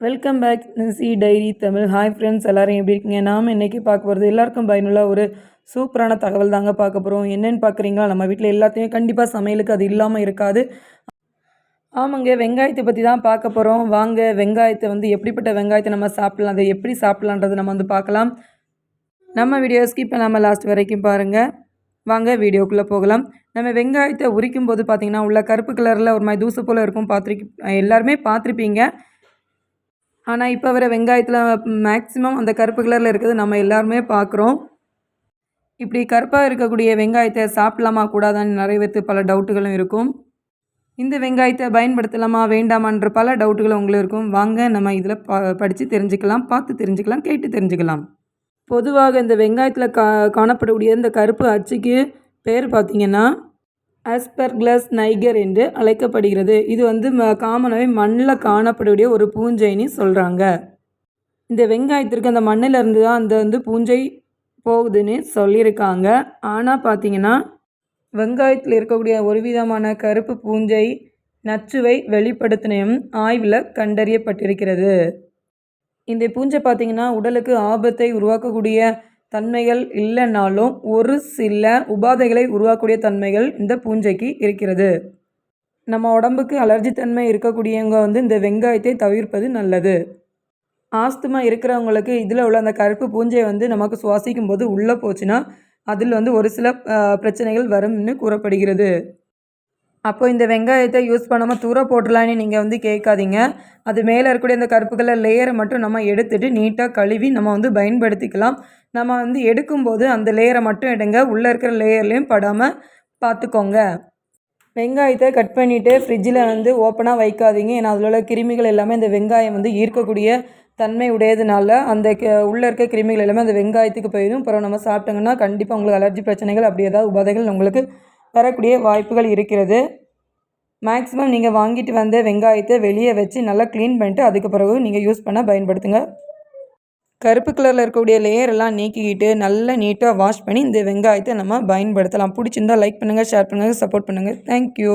Welcome back C diary Tamil hi friends எல்லாரும் எப்படி இருக்கீங்க? நாம் இன்றைக்கி பார்க்க போகிறது எல்லாருக்கும் பயனுள்ள ஒரு சூப்பரான தகவல் தாங்க பார்க்க போகிறோம் என்னென்னு பார்க்குறீங்களா? நம்ம வீட்டில் எல்லாத்தையும் கண்டிப்பாக சமையலுக்கு அது இல்லாமல் இருக்காது. ஆமாங்க வெங்காயத்தை பற்றி தான் பார்க்க போகிறோம் வாங்க வெங்காயத்தை வந்து எப்படிப்பட்ட வெங்காயத்தை நம்ம சாப்பிட்லாம்? அதை எப்படி சாப்பிட்லான்றது நம்ம வந்து பார்க்கலாம். நம்ம வீடியோ ஸ்கிப் பண்ணாமல் லாஸ்ட் வரைக்கும் பாருங்கள் வாங்க வீடியோக்குள்ளே போகலாம். நம்ம வெங்காயத்தை உரிக்கும் போது பார்த்திங்கன்னா உள்ள கருப்பு கலரில் ஒரு மாதிரி தூசு போல் இருக்கும். பார்த்துருக்கு எல்லாருமே பார்த்துருப்பீங்க. ஆனால் இப்போ வர வெங்காயத்தில் மேக்ஸிமம் அந்த கருப்பு கலரில் இருக்கிறது நம்ம எல்லாருமே பார்க்குறோம் இப்படி கருப்பாக இருக்கக்கூடிய வெங்காயத்தை சாப்பிடலாமா கூடாதான்னு நிறைய பேர்த்து பல டவுட்டுகளும் இருக்கும். இந்த வெங்காயத்தை பயன்படுத்தலாமா வேண்டாமான்ற பல டவுட்டுகள் உங்களுக்கு இருக்கும். வாங்க நம்ம இதில் ப படித்து தெரிஞ்சுக்கலாம் பார்த்து தெரிஞ்சுக்கலாம் கேட்டு தெரிஞ்சுக்கலாம். பொதுவாக இந்த வெங்காயத்தில் கா காணப்படக்கூடிய இந்த கருப்பு அச்சுக்கு பேர் பார்த்திங்கன்னா ஆஸ்பர்க்ளஸ் நைகர் என்று அழைக்கப்படுகிறது. இது வந்து ம காமனாகவே மண்ணில் காணப்படக்கூடிய ஒரு பூஞ்சைன்னு சொல்கிறாங்க இந்த வெங்காயத்திற்கு அந்த மண்ணில் இருந்து தான் அந்த வந்து பூஞ்சை போகுதுன்னு சொல்லியிருக்காங்க. ஆனால் பார்த்தீங்கன்னா வெங்காயத்தில் இருக்கக்கூடிய ஒரு விதமான கருப்பு பூஞ்சை நச்சுவை வெளிப்படுத்தினையும் ஆய்வில் கண்டறியப்பட்டிருக்கிறது. இந்த பூஞ்சை பார்த்திங்கன்னா உடலுக்கு ஆபத்தை உருவாக்கக்கூடிய தன்மைகள் இல்லைனாலும் ஒரு சில உபாதைகளை உருவாக்கக்கூடிய தன்மைகள் இந்த பூஞ்சைக்கு இருக்கிறது. நம்ம உடம்புக்கு அலர்ஜி தன்மை இருக்கக்கூடியவங்க வந்து இந்த வெங்காயத்தை தவிர்ப்பது நல்லது. ஆஸ்துமா இருக்கிறவங்களுக்கு இதில் உள்ள அந்த கருப்பு பூஞ்சை வந்து நமக்கு சுவாசிக்கும் போது உள்ளே போச்சுன்னா அதில் வந்து ஒரு சில பிரச்சனைகள் வரும்னு கூறப்படுகிறது. அப்போ இந்த வெங்காயத்தை யூஸ் பண்ணாமல் தூர போட்டுடலான்னு நீங்கள் வந்து கேட்காதீங்க. அது மேலே இருக்கக்கூடிய அந்த கருப்பு கலர் லேயரை மட்டும் நம்ம எடுத்துகிட்டு நீட்டாக கழுவி நம்ம வந்து பயன்படுத்திக்கலாம். நம்ம வந்து எடுக்கும்போது அந்த லேயரை மட்டும் எடுங்க. உள்ளே இருக்கிற லேயர்லேயும் படாமல் பார்த்துக்கோங்க வெங்காயத்தை கட் பண்ணிவிட்டு ஃப்ரிட்ஜில் வந்து ஓப்பனாக வைக்காதீங்க. ஏன்னா அதில் உள்ள கிருமிகள் எல்லாமே இந்த வெங்காயம் வந்து ஈர்க்கக்கூடிய தன்மை உடையதுனால அந்த உள்ளே இருக்க கிருமிகள் எல்லாமே அந்த வெங்காயத்துக்கு போயிடும் அப்புறம் நம்ம சாப்பிட்டோங்கன்னா கண்டிப்பாக உங்களுக்கு அலர்ஜி பிரச்சனைகள் அப்படி ஏதாவது உபாதைகள் உங்களுக்கு வரக்கூடிய வாய்ப்புகள் இருக்கிறது. மேக்ஸிமம் நீங்கள் வாங்கிட்டு வந்த வெங்காயத்தை வெளியே வச்சு நல்லா க்ளீன் பண்ணிட்டு அதுக்கு பிறகு நீங்கள் யூஸ் பண்ண பயன்படுத்துங்க. கருப்பு கலரில் இருக்கக்கூடிய லேயர் எல்லாம் நீக்கிக்கிட்டு நல்லா நீட்டாக வாஷ் பண்ணி இந்த வெங்காயத்தை நம்ம பயன்படுத்தலாம். பிடிச்சிருந்தால் லைக் பண்ணுங்கள் ஷேர் பண்ணுங்கள் சப்போர்ட் பண்ணுங்கள் தேங்க்யூ